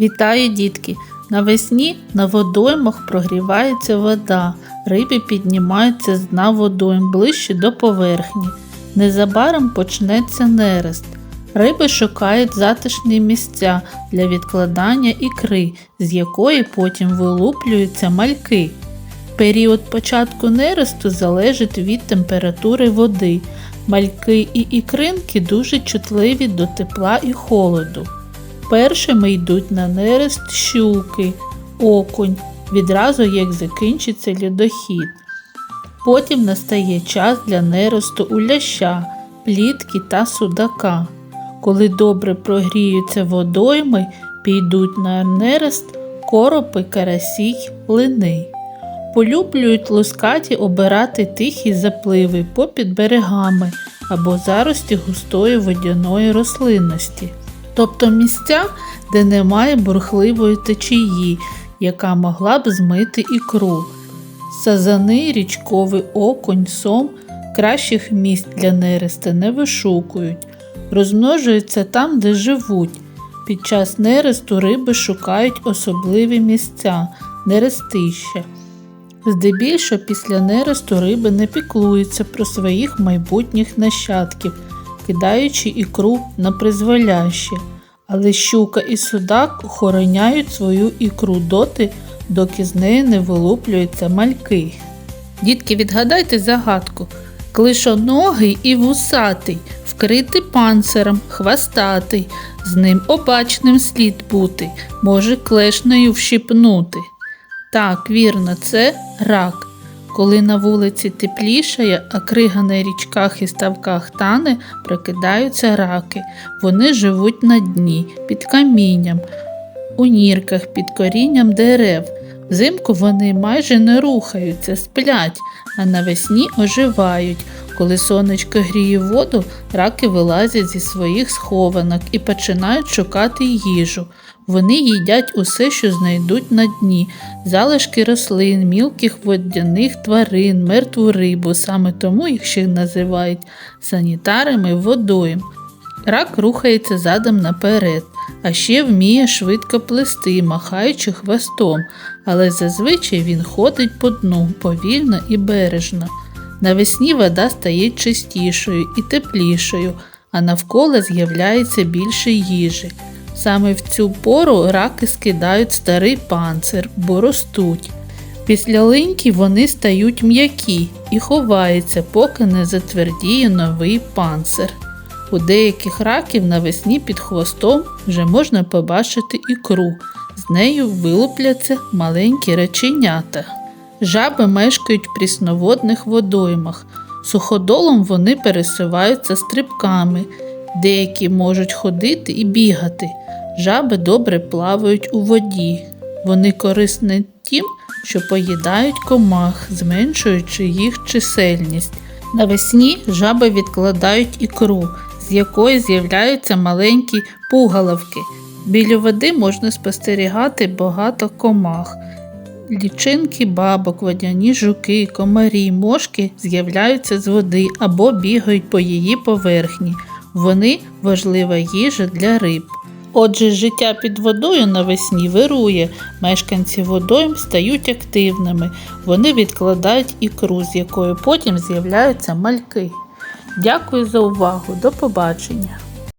Вітаю, дітки! Навесні на водоймах прогрівається вода, риби піднімаються з дна водойм ближче до поверхні. Незабаром почнеться нерест. Риби шукають затишні місця для відкладання ікри, з якої потім вилуплюються мальки. Період початку нересту залежить від температури води. Мальки і ікринки дуже чутливі до тепла і холоду. Першими йдуть на нерест щуки, окунь, відразу як закінчиться льодохід. Потім настає час для нересту уляща, плітки та судака. Коли добре прогріються водойми, підуть на нерест коропи, карасі лини. Полюблюють лускаті обирати тихі запливи попід берегами або зарості густої водяної рослинності, тобто місця, де немає бурхливої течії, яка могла б змити ікру. Сазани, річковий окунь, сом кращих місць для нереста не вишукують, розмножуються там, де живуть. Під час нересту риби шукають особливі місця, нерестища. Здебільшого після нересту риби не піклуються про своїх майбутніх нащадків, кидаючи ікру на призволяще. Але щука і судак охороняють свою ікру доти, доки з неї не вилуплюються мальки. Дітки, відгадайте загадку. Клишоногий і вусатий, вкритий панциром, хвостатий, з ним обачним слід бути, може клешнею вщипнути. Так, вірно, це рак. Коли на вулиці теплішає, а крига на річках і ставках тане, прокидаються раки. Вони живуть на дні, під камінням, у нірках, під корінням дерев. Взимку вони майже не рухаються, сплять, а навесні оживають. Коли сонечко гріє воду, раки вилазять зі своїх схованок і починають шукати їжу. Вони їдять усе, що знайдуть на дні, залишки рослин, мілких водяних тварин, мертву рибу. Саме тому їх ще називають санітарами водойм. Рак рухається задом наперед, а ще вміє швидко плисти, махаючи хвостом, але зазвичай він ходить по дну повільно і бережно. Навесні вода стає чистішою і теплішою, а навколо з'являється більше їжі. Саме в цю пору раки скидають старий панцир, бо ростуть. Після линьки вони стають м'які і ховаються, поки не затвердіє новий панцир. У деяких раків навесні під хвостом вже можна побачити ікру, з нею вилупляться маленькі реченята. Жаби мешкають в прісноводних водоймах. Суходолом вони пересуваються стрибками, деякі можуть ходити і бігати. Жаби добре плавають у воді. Вони корисні тим, що поїдають комах, зменшуючи їх чисельність. Навесні жаби відкладають ікру, з якої з'являються маленькі пугаловки. Біля води можна спостерігати багато комах. Лічинки бабок, водяні жуки, комарі, мошки з'являються з води або бігають по її поверхні. Вони важлива їжа для риб. Отже, життя під водою навесні вирує, мешканці водойм стають активними, вони відкладають ікру, з якої потім з'являються мальки. Дякую за увагу, до побачення!